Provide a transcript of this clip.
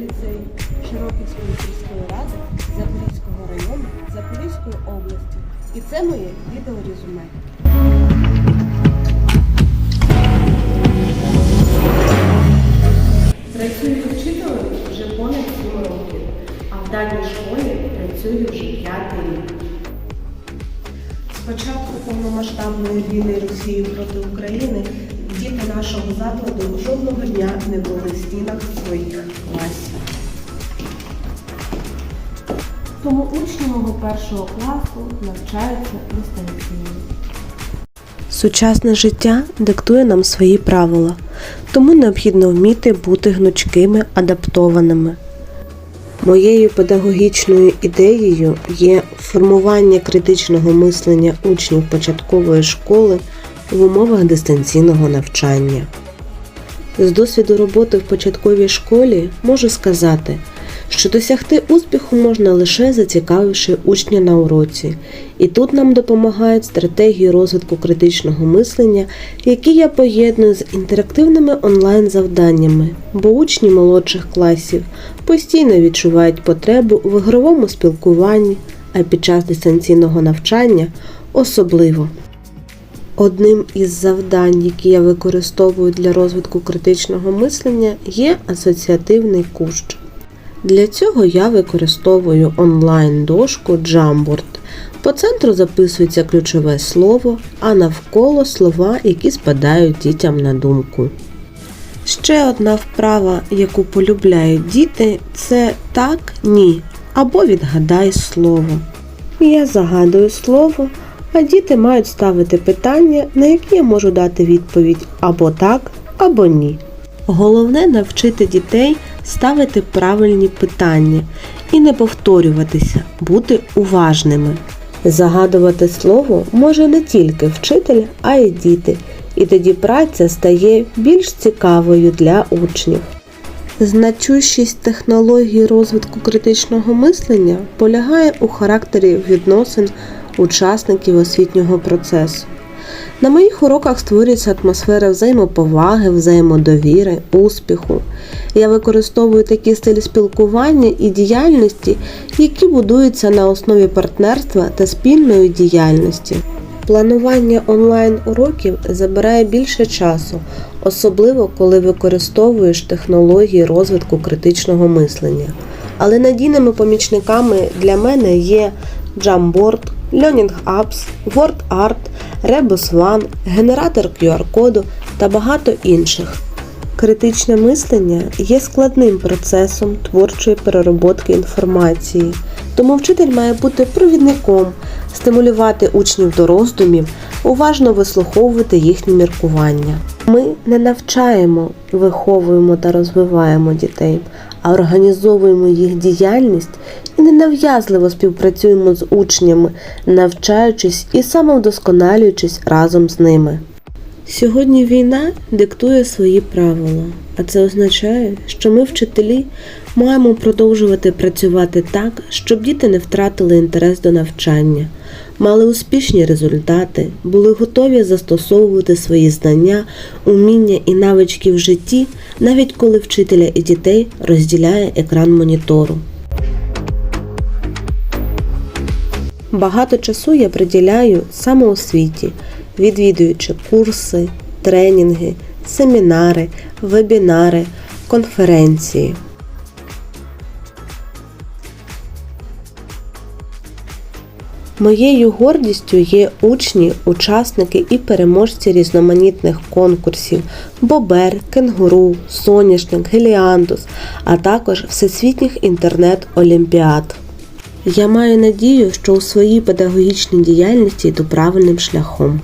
ліцею, Широківської сільської ради, Запорізького району, Запорізької області. І це моє відеорезюме. Працюю вчителем вже понад 7 років, а в даній школі працюю вже п'ятий рік. З початку повномасштабної війни Росії проти України нашого закладу жодного дня не були в стінах своїх класів. Тому учні мого першого класу навчаються дистанційно. Сучасне життя диктує нам свої правила, тому необхідно вміти бути гнучкими, адаптованими. Моєю педагогічною ідеєю є формування критичного мислення учнів початкової школи в умовах дистанційного навчання. З досвіду роботи в початковій школі можу сказати, що досягти успіху можна лише зацікавивши учня на уроці, і тут нам допомагають стратегії розвитку критичного мислення, які я поєдную з інтерактивними онлайн-завданнями, бо учні молодших класів постійно відчувають потребу в ігровому спілкуванні, а під час дистанційного навчання особливо. Одним із завдань, які я використовую для розвитку критичного мислення, є асоціативний кущ. Для цього я використовую онлайн-дошку Jamboard. По центру записується ключове слово, а навколо слова, які спадають дітям на думку. Ще одна вправа, яку полюбляють діти, це так, ні або відгадай слово. Я загадую слово, а діти мають ставити питання, на які я можу дати відповідь або так, або ні. Головне навчити дітей ставити правильні питання і не повторюватися, бути уважними. Загадувати слово може не тільки вчитель, а й діти, і тоді праця стає більш цікавою для учнів. Значущість технології розвитку критичного мислення полягає у характері відносин учасників освітнього процесу. На моїх уроках створюється атмосфера взаємоповаги, взаємодовіри, успіху. Я використовую такі стилі спілкування і діяльності, які будуються на основі партнерства та спільної діяльності. Планування онлайн-уроків забирає більше часу, особливо коли використовуєш технології розвитку критичного мислення. Але надійними помічниками для мене є Jamboard, Learning Apps, WordArt, Rebus One, генератор QR-коду та багато інших. Критичне мислення є складним процесом творчої перероботки інформації, тому вчитель має бути провідником, стимулювати учнів до роздумів, уважно вислуховувати їхні міркування. Ми не навчаємо, виховуємо та розвиваємо дітей, а організовуємо їх діяльність і ненав'язливо співпрацюємо з учнями, навчаючись і самовдосконалюючись разом з ними. Сьогодні війна диктує свої правила, а це означає, що ми, вчителі, маємо продовжувати працювати так, щоб діти не втратили інтерес до навчання, мали успішні результати, були готові застосовувати свої знання, уміння і навички в житті, навіть коли вчителя і дітей розділяє екран монітору. Багато часу я приділяю самоосвіті, відвідуючи курси, тренінги, семінари, вебінари, конференції. Моєю гордістю є учні, учасники і переможці різноманітних конкурсів Бобер, Кенгуру, Соняшник, Геліандус, а також всесвітніх інтернет-олімпіад. Я маю надію, що у своїй педагогічній діяльності йду правильним шляхом.